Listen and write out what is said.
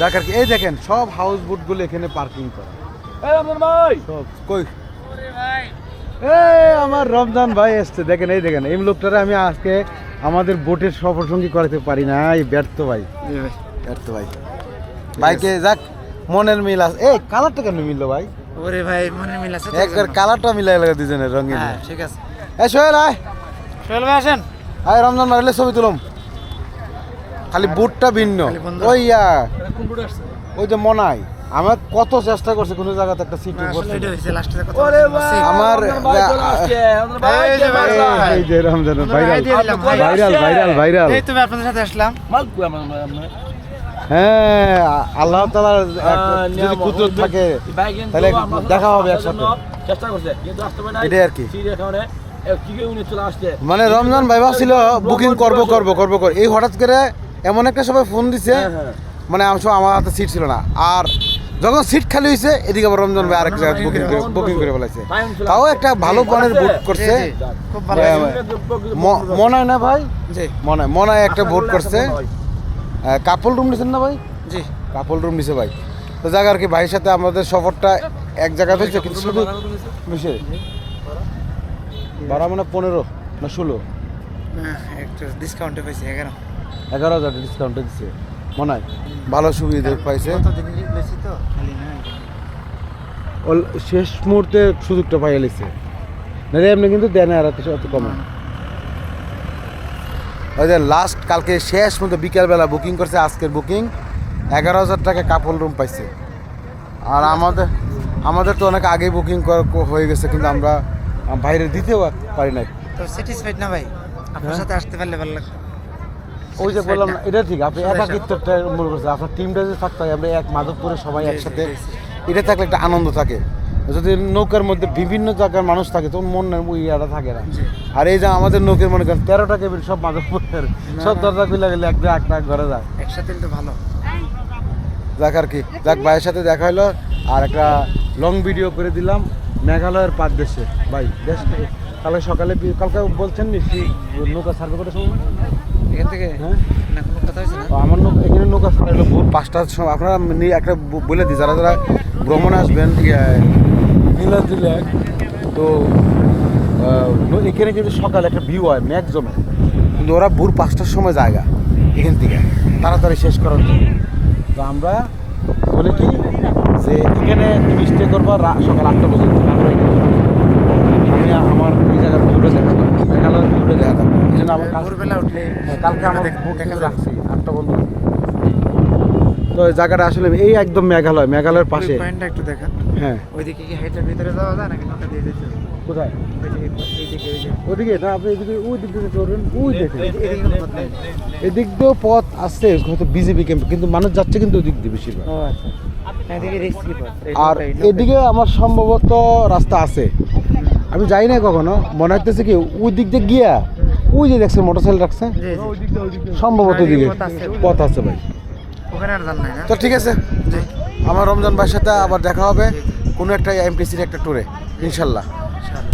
যাক আর কি এই দেখেন সব হাউস বোটগুলো এখানে পার্কিং করা। সব কই? এ আমার রমজান ভাই এসছে দেখেন এই দেখেন এই লোকটারে আমি আজকে আমাদের বোটের সফরসঙ্গী করাতে পারি না এই ব্যর্থ ভাই। ব্যর্থ ভাই। ভাইকে যাক মনের মিল আছে এই কালারটা কেন মিললো ভাই? ওরে ভাই মনে মিল আছে একবার কালারটা মিলাই লাগে দুজনের রঙিন। হ্যাঁ ঠিক আছে। এই সোহেল আয়। সোহেল ভাই আসেন। আয় রমজান মারলে ছবি তুলম। খালি বুটটা ভিন্ন। ওই ওই যে মনাই। আমার কত চেষ্টা করছে কোনো জায়গাতে একটা সিট আমার ভাইরাল ভাই ভাই। Viral viral viral. এই তুমি আপনাদের সাথে আসলাম? হ্যাঁ আল্লাহ তালার হ্যাঁ, যদি কুদরত থাকে তাহলে দেখা হবে একসাথে। চেষ্টা করছে কিন্তু আসতে পারে এটাই আর কি। মানে কি কি উনি চলে আসছে? মানে রমজান ভাই ছিল বুকিং করব করব করব কর এই হঠাৎ করে এমন একটা সবাই ফোন দিছে হ্যাঁ, হ্যাঁ। মানে আমি সব আমার হাতে সিট ছিল না। আর যখন সিট খালি হয়েছে এদিকে আবার রমজান ভাই আরেক জায়গায় বুকিং করে বুকিং করে ফেলাইছে। ছিল। তাও একটা ভালো মানের বুক করছে। হ্যাঁ, মনে হয় না ভাই? মনে হয় মনে হয় একটা ভোট করছে। কাপল রুম নিছেন না ভাই? জি। কাপল রুম নিছে ভাই। তো জায়গা আর কি ভাইয়ের সাথে আমাদের সফরটা এক জায়গায় হয়েছে কিন্তু শুধু মিশে বারো মানে পনেরো না ষোলো? হ্যাঁ, একটু ডিসকাউন্টে পাইছি এগারো। এগারো হাজার ডিসকাউন্টে দিচ্ছে মনে হয়। ভালো সুবিধা পাইছে। না শেষ মুহূর্তে সুযোগটা পাইয়া লিছে। না রে এমনি কিন্তু দেয় না আর এত- অত কমে। ওই যে লাস্ট কালকে শেষ মতো বিকেলবেলা বুকিং করছে আজকের বুকিং এগারো হাজার টাকা কাপল রুম পাইছে। আর আমাদের আমাদের তো অনেক আগেই বুকিং হয়ে গেছে কিন্তু আমরা বাইরে দিতেও পারি নাই। তো স্যাটিসফাইড না ভাই? আপনার হ্যাঁ। সাথে আসতে পারলে ভালো লাগতো। ওই যে বললাম এটা ঠিক আপনি একাকিত্বটা মনে করছে আপনার টিমটা যদি থাকতে হয় আমরা এক মাধবপুরে সবাই একসাথে। এটা থাকলে একটা আনন্দ থাকে। যদি নৌকার মধ্যে বিভিন্ন জায়গার মানুষ থাকে তখন মন ওই ইয়াটা থাকে না। আর এই যে আমাদের নৌকের মনে করেন তেরোটা কেবিল সব মাধবপুরের। সব দরজা খুলে গেলে একটা একটা ঘরে যায়। একসাথে তো ভালো। যাক আর কি যাক ভাইয়ের সাথে দেখা হলো আর একটা লং ভিডিও করে দিলাম মেঘালয়ের পাঁচ দেশে। ভাই দেশ কালকে সকালে কালকে বলছেন নি নৌকা সার্ভে করে সময়? এখান থেকে? হ্যাঁ। না কোনো কথা হয়েছে না? আমার নৌকা এখানে নৌকা ছাড়া হলো ভোর পাঁচটার সময় আপনারা একটা বলে দিই যারা যারা ভ্রমণে আসবেন নীলাদ্রি লেক তো এখানে কিন্তু সকালে একটা ভিউ হয় জমে কিন্তু ওরা ভোর পাঁচটার সময় জায়গা এখান থেকে তাড়াতাড়ি শেষ করার জন্য। তো আমরা বলে কি যে এখানে তুমি স্টে করবা সকাল আটটা পর্যন্ত। আমি আমার এই জায়গার ভিউটা দেখাতাম মেঘালয়ের ভিউটা দেখাতাম জন্য কাল- ভোরবেলা উঠলে কালকে আমার দেখা- রাখছি আটটা বন্ধু তো জায়গাটা আসলে এই একদম মেঘালয় মেঘালয়ের পাশে। পয়েন্টটা একটু দেখান। হ্যাঁ। ওইদিকে কি হাইটের ভিতরে যাওয়া যায় নাকি নৌকা দিয়ে যেতে কোথায়? ওদিকে না আপনি এদিকে ওই দিক দিয়ে চলবেন ওই দেখেন। এদিকে দিয়েও পথ হয়তো বিজেপি ক্যাম্প কিন্তু মানুষ যাচ্ছে কিন্তু ওদিক দিয়ে বেশিরভাগ। আচ্ছা। আর। এদিকে আমার সম্ভবত রাস্তা আছে। আমি যাই না কখনো মনে হইতেছে কি ওই দিক দিয়ে গিয়া ওই যে দেখছেন মোটরসাইকেল রাখছে। সম্ভবত দিকে পথ আছে। ভাই। ওখানে আর জান নাই না? তো ঠিক আছে। আমার রমজান ভাইয়ের সাথে আবার দেখা হবে কোনো একটা এমটিসির একটা ট্যুরে ইনশাল্লাহ।